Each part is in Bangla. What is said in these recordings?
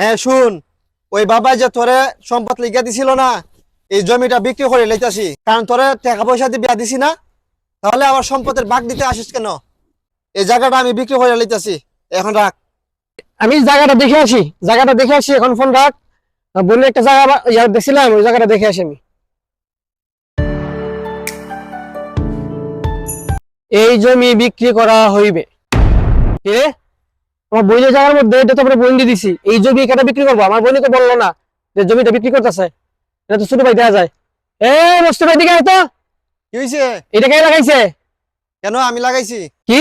হ্যাঁ শুন। ওই বাবা যে তোরে সম্পদ লিখে দিছিল না, এই জমিটা বিক্রি করে লইতাছি, কারণ তোরে টাকা পয়সা দিয়ে বিয়া দিছি না, তাহলে আবার সম্পদের ভাগ দিতে আসিস কেন? এই জায়গাটা আমি বিক্রি করে লইতাছি। এখন রাখ। আমি জায়গাটা দেখে আসি, জায়গাটা দেখে আসি, এখন ফোন রাখ। বললে একটা জায়গা দেখছিলাম, ওই জায়গাটা দেখে আসি আমি। এই জমি বিক্রি করা হইবে। কে? আমার বইনের জায়গার মধ্যে এটা তো আমরা বই দিয়ে দিছি। এই জমি কেন বিক্রি করব। আমার বইনি তো বলল না যে জমিটা বিক্রি করতেছে। এটা তো ছোট ভাই দেওয়া যায়। এ মস্ত ভাই দিকে তো। কি এটা কে লাগাইছে? কেন আমি লাগাইছি? কি?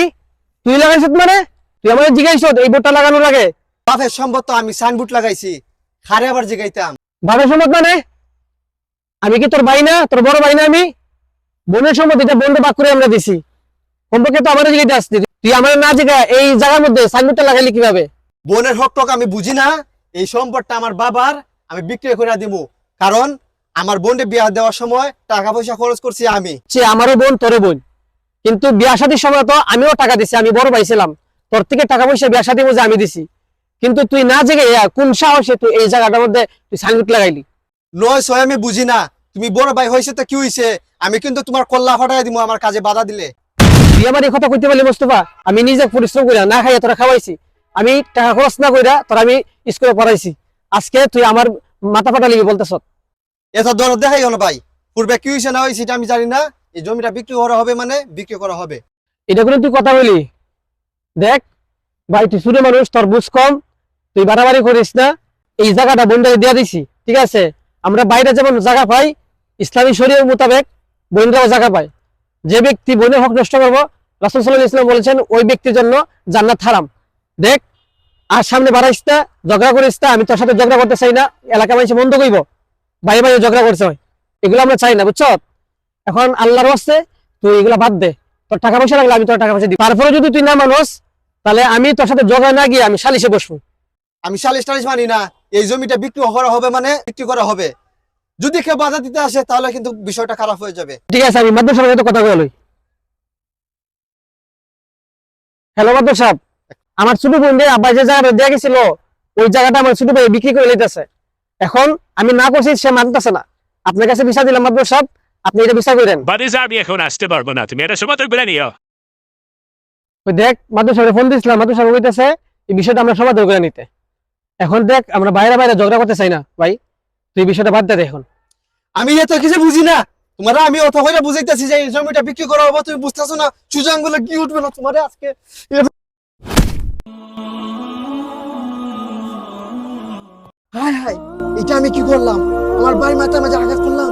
তুই লাগাইছ মানে? তুই আমার জিজ্ঞাসা এই বোর্ডটা লাগানোর আগে। বাপের সম্পদ তো আমি সাইনবোর্ড লাগাইছি। খারে আবার জিগাইতাম। বাবার সম্মত মানে? আমি কি তোর ভাই না? তোর বড় ভাই না আমি? বোনের সম্মত এটা বোনটা বাক করে আমরা দিছি। সম্পর্কে তো আমার জিজ্ঞাসা আসছি তুই আমার না জিগা এই জায়গার মধ্যে সাইনবোর্ডটা লাগাইলি কীভাবে? বোনের হক টক আমি বুঝি না এই সম্পদটা আমার বাবার আমি বিক্রি করে দিব কারণ আমার বোনকে বিয়া দেওয়ার সময় টাকা পয়সা খরচ করছি আমি। সে আমারও বোন তোরও বোন। কিন্তু বিয়া শাদির সময় তো আমিও টাকা দিছি আমি বড় ভাই ছিলাম। তোর থেকে টাকা পয়সা বিয়া শাদি বুঝে আমি দিছি। কিন্তু তুই না জেগে কোন সাহসে তুই এই জায়গাটার মধ্যে তুই সাইনবোর্ড লাগাইলি? নয় ছয় আমি বুঝি না। তুমি বড় ভাই হয়েছে তো কি হয়েছে আমি কিন্তু তোমার কল্লা ফাটাই দিব আমার কাজে বাধা দিলে। তুই আমার এই কথা কইতে পারলি মোস্তফা আমি নিজে পরিশ্রম কইরা না খাইয়া তোরা খাওয়াইছি। আমি টাকা খরচ না কইরা তোরা আমি স্কুলে পড়াইছি। আজকে তুই আমার মাথা ফাটা লিবি বলতেছ। এত দর দেখাই হলো ভাই। পূর্বে কি হয়েছে না হয়েছে আমি জানি না। এই জমিটা বিক্রি করা হবে মানে বিক্রি করা হবে। এটা করে তুই কথা বলি? দেখ ভাই তুই শুনে মানুষ তোর বুঝ কম। তুই বাড়াবাড়ি করিস না। এই জায়গাটা বন্ডারে দিয়া দিছি ঠিক আছে? আমরা বাইরে যেমন জায়গা পাই ইসলামী শরীয় মোতাবেক বোনরাও জায়গা পায় যে ব্যক্তি বোনের হক নষ্ট করব, রাসুল সাল্লাহ ইসলাম বলেছেন, ওই ব্যক্তির জন্য জান্নাত হারাম। দেখ, আর সামনে বাড়াইস না, ঝগড়া করিস না, আমি তোর সাথে ঝগড়া করতে চাই না এলাকা মানুষ বন্ধ করব, বাইরে বাইরে ঝগড়া করছে হয়। এগুলো আমরা চাই না, বুঝছ? এখন আল্লাহর আছে তুই এগুলা বাদ দে, তোর টাকা পয়সা লাগলে আমি তোর টাকা পয়সা দিই তারপরে যদি তুই না মানুষ তাহলে আমি তোর সাথে ঝগড়া না গিয়ে আমি সালিশে বসবো। আমি সালিশ টালিশ মানি না, এই জমিটা বিক্রি করা হবে মানে বিক্রি করা হবে। যদি কেউ বাধা দিতে আসে তাহলে কিন্তু বিষয়টা খারাপ হয়ে যাবে। ঠিক আছে আমি মাদ্রাসার সাথে কথা বলি হ্যালো মাদ্রাস সাহেব। আমার ছোট বোন আব্বা যে জায়গাটা দেয়া গেছিল ওই জায়গাটা আমার ছোট ভাই বিক্রি করে লইতেছে। এখন আমি না করছি সে মানতেছে না। আপনার কাছে ভিসা দিলাম মাদ্রাস সাহেব। আপনি এটা ভিসা করেন। Badizar viejo nasty barbona. তুমি এটা সময় থাকবে না ওই দেখ মাদ্রাস সাহেব ফোন দিয়েছিলাম মাদ্রাস সাহেব কইতেছে এই বিষয়টা আমরা সমাধান করে নিতে। এখন দেখ আমরা বাইরে বাইরে ঝগড়া করতে চাই না ভাই। তুই বিষয়টা বাদ দে এখন। আমি এত কিছু বুঝি না। তোমারা আমি অত করে বুঝাইতেছি যে জমিটা বিক্রি করা হবে, তুমি বুঝতাছো না, সুজাঙ্গুলো কি উঠবে না তোমারে আজকে? হাই হাই এটা আমি কি করলাম? আমার বাড়ি মাথায় মাঝে আঘাত করলাম?